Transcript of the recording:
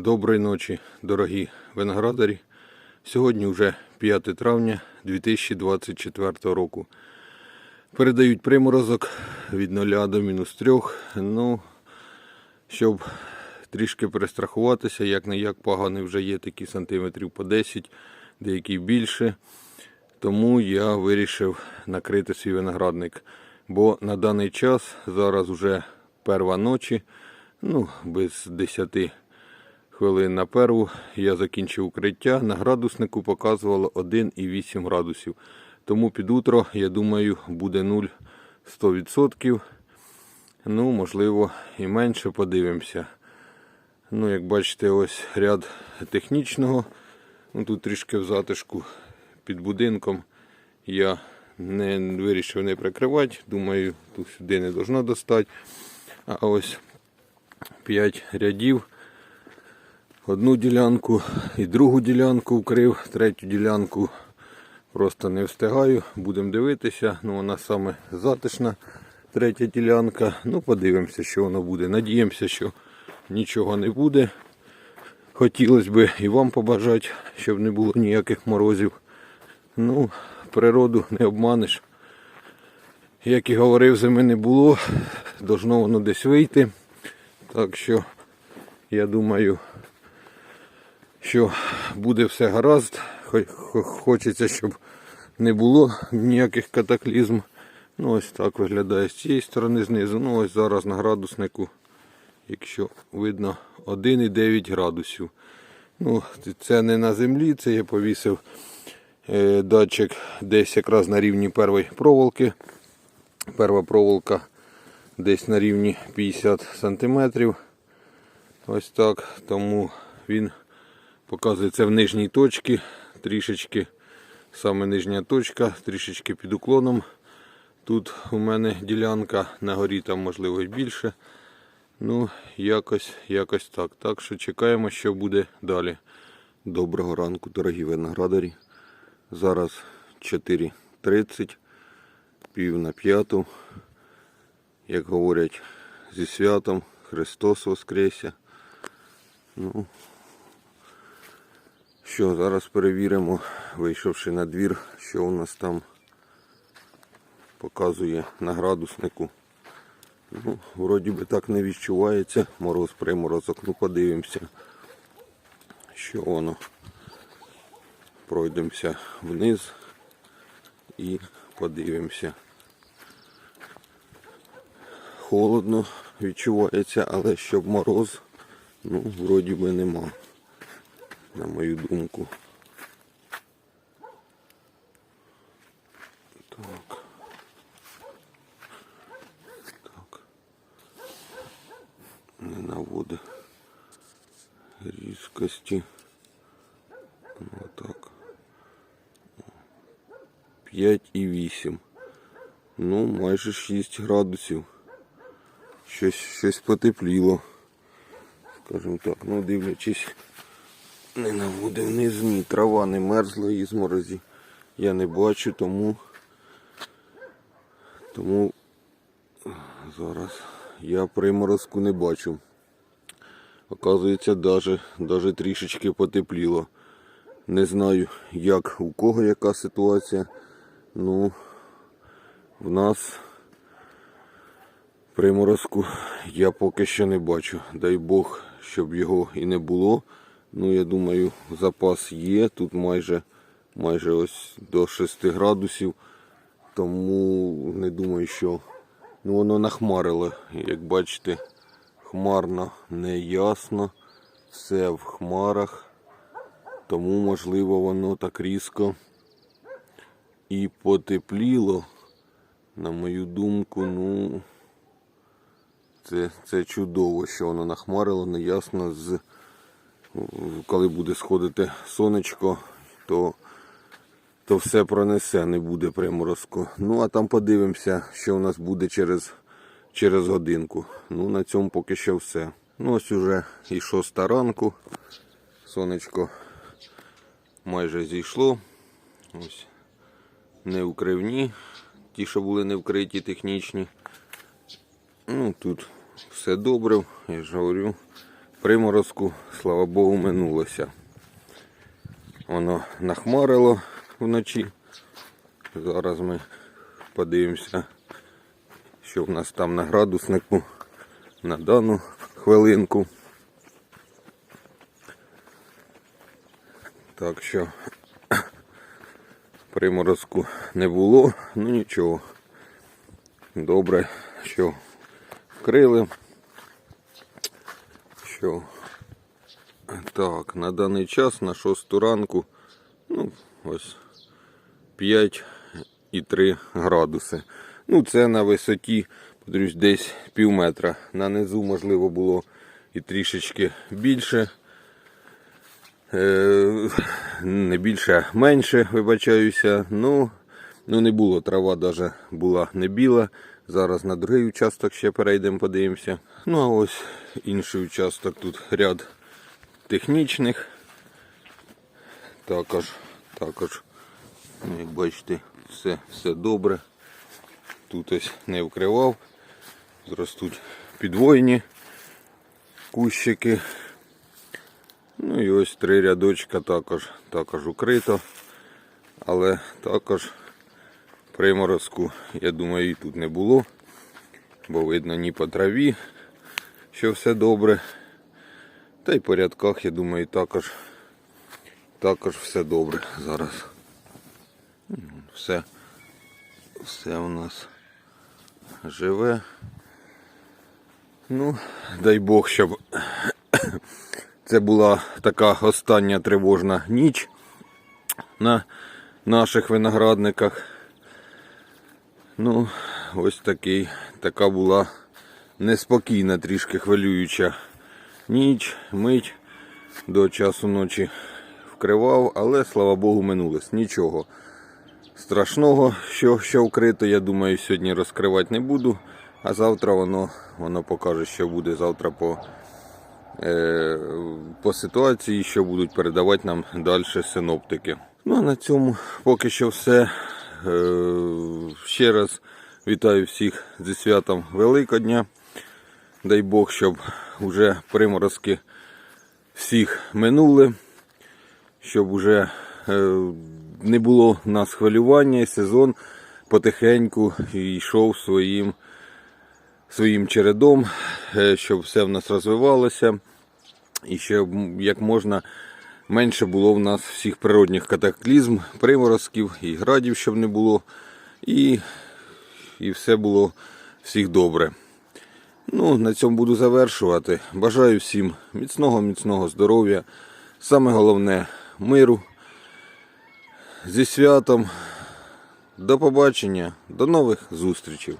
Доброї ночі, дорогі виноградарі. Сьогодні вже 5 травня 2024 року. Передають приморозок від 0 до мінус 3. Ну, щоб трішки перестрахуватися, як не як поганий вже є такі сантиметрів по 10, деякі більше. Тому я вирішив накрити свій виноградник. Бо на даний час зараз вже перва ночі, ну, без 10 хвилин на перву я закінчив укриття. На градуснику показувало 1,8 градусів. Тому під утро, я думаю, буде 0 100%. Ну, можливо, і менше подивимося. Ну, як бачите, ось ряд технічного. Ну, тут трішки в затишку під будинком. Я не вирішив не прикривати. Думаю, тут сюди не должно достати. А ось 5 рядів. Одну ділянку і другу ділянку вкрив, третю ділянку просто не встигаю. Будемо дивитися. Ну, вона саме затишна, третя ділянка. Ну, подивимося, що воно буде. Надіємося, що нічого не буде. Хотілося б і вам побажати, щоб не було ніяких морозів. Ну, природу не обманеш. Як і говорив, зими не було, должно воно десь вийти. Так що, я думаю, що буде все гаразд. Хо- хо- Хочеться, щоб не було ніяких катаклізм. Ну, ось так виглядає з цієї сторони знизу. Ну, ось зараз на градуснику, якщо видно, 1,9 градусів. Ну, це не на землі, це я повісив е, датчик десь якраз на рівні першої проволоки. Перша проволока десь на рівні 50 сантиметрів. Ось так. Тому він показується в нижній точці, трішечки, саме нижня точка, трішечки під уклоном. Тут у мене ділянка, на горі там можливо більше. Ну, якось, якось так. Так що чекаємо, що буде далі. Доброго ранку, дорогі виноградарі. Зараз 4.30, пів на п'яту. Як говорять, зі святом Христос Воскресе. Ну, що, зараз перевіримо, вийшовши на двір, що у нас там показує на градуснику. Ну, вроді би так не відчувається мороз приморозок. Ну подивимося, що воно. Пройдемося вниз і подивимося. Холодно відчувається, але щоб мороз, ну, вроді би нема, на мою думку. Так. Так. Не наводить різкості. Ну, отак. 5,8. Ну, майже 6 градусів. Щось, щось потепліло. Скажімо так, ну дивлячись, Не наводив вниз, ні, трава не мерзла із морозі. Я не бачу, тому тому зараз я приморозку не бачу. Оказується, даже, даже трішечки потепліло. Не знаю, як у кого яка ситуація. Ну, в нас приморозку я поки що не бачу. Дай Бог, щоб його і не було. Ну, я думаю, запас є. Тут майже, майже ось до 6 градусів. Тому не думаю, що ну, воно нахмарило. Як бачите, хмарно, неясно. Все в хмарах. Тому, можливо, воно так різко і потепліло. На мою думку, ну це, це чудово, що воно нахмарило, неясно з коли буде сходити сонечко, то, то все пронесе, не буде приморозку. Ну а там подивимося, що у нас буде через, через годинку. Ну на цьому поки що все. Ну ось уже і шоста ранку. Сонечко майже зійшло. Ось не укривні, ті, що були не вкриті технічні. Ну тут все добре, я ж говорю, приморозку, слава Богу, минулося. Воно нахмарило вночі. Зараз ми подивимося, що в нас там на градуснику на дану хвилинку. Так що приморозку не було, ну нічого. Добре, що вкрили. Що так, на даний час на 6 ранку, ну, ось 5,3 градуси. Ну, це на висоті, подивлюсь, десь пів метра. На низу, можливо, було і трішечки більше. Е, не більше, менше, вибачаюся. Ну, ну не було. Трава навіть була не біла. Зараз на другий участок ще перейдемо, подивимося. Ну а ось інший участок тут ряд технічних. Також, також, ну, як бачите, все, все добре. Тут ось не вкривав. Зростуть підвойні кущики. Ну і ось три рядочка також, також укрито. Але також приморозку, я думаю, і тут не було. Бо видно ні по траві, що все добре. Та й по рядках, я думаю, також, також все добре зараз. Все, все у нас живе. Ну, дай Бог, щоб це була така остання тривожна ніч на наших виноградниках. Ну, ось такий, така була неспокійна, трішки хвилююча ніч, мить до часу ночі вкривав, але слава Богу, минулось. Нічого страшного, що ще вкрито, я думаю, сьогодні розкривати не буду. А завтра воно, воно покаже, що буде завтра по, е, по ситуації, що будуть передавати нам далі синоптики. Ну а на цьому поки що все. Е, ще раз вітаю всіх зі святом Великодня. Дай Бог, щоб вже приморозки всіх минули, щоб уже е, не було нас хвилювання, і сезон потихеньку йшов своїм, своїм чередом, е, щоб все в нас розвивалося і щоб як можна менше було в нас всіх природних катаклізм, приморозків і градів, щоб не було, і, і все було всіх добре. Ну, на цьому буду завершувати. Бажаю всім міцного, міцного здоров'я. Саме головне миру. Зі святом. До побачення, до нових зустрічей.